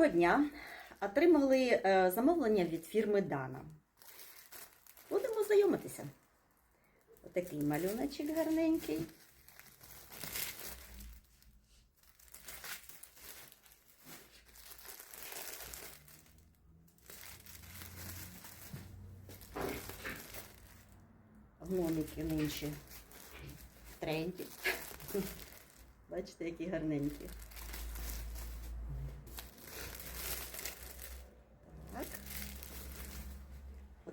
Доброго дня! Отримали е, замовлення від фірми Дана. Будемо знайомитися. Отакий малюночок гарненький. Гномики нинче в тренді. Бачите, які гарненькі.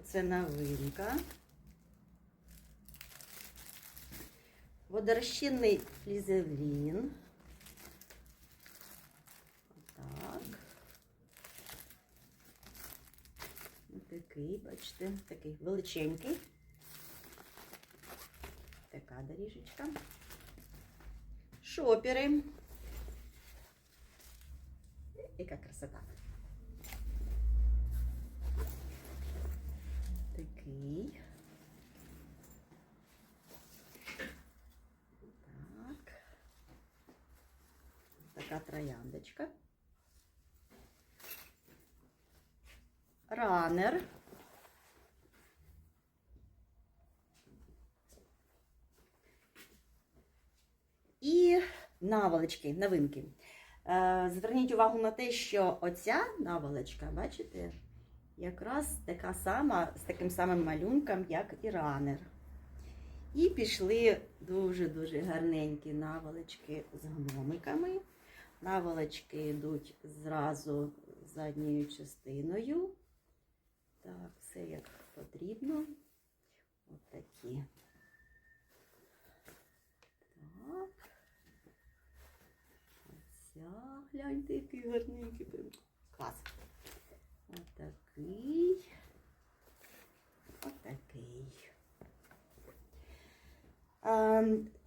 Оце новинка. Водорозчинний флізелін. Так. Ось Такий, бачите, такий величенький. Така доріжечка. Шопери. Яка красота. Така трояндочка. Ранер. І наволочки, новинки. Е, Зверніть увагу на те, що оця наволочка, бачите, якраз така сама, з таким самим малюнком, як і ранер. І пішли дуже-дуже гарненькі наволочки з гномиками. Наволочки йдуть зразу задньою частиною. Так, все як потрібно. Отакі. такі. Так. Оця, гляньте, який гарненький. прям. Клас. Отакий. Отакий. Е,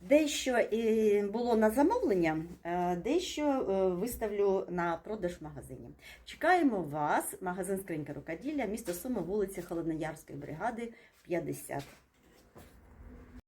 Дещо е, було на замовлення, е, дещо е, виставлю на продаж в магазині. Чекаємо вас, магазин Скринька рукоділля, місто Суми, вулиця Холодноярської бригади, 50.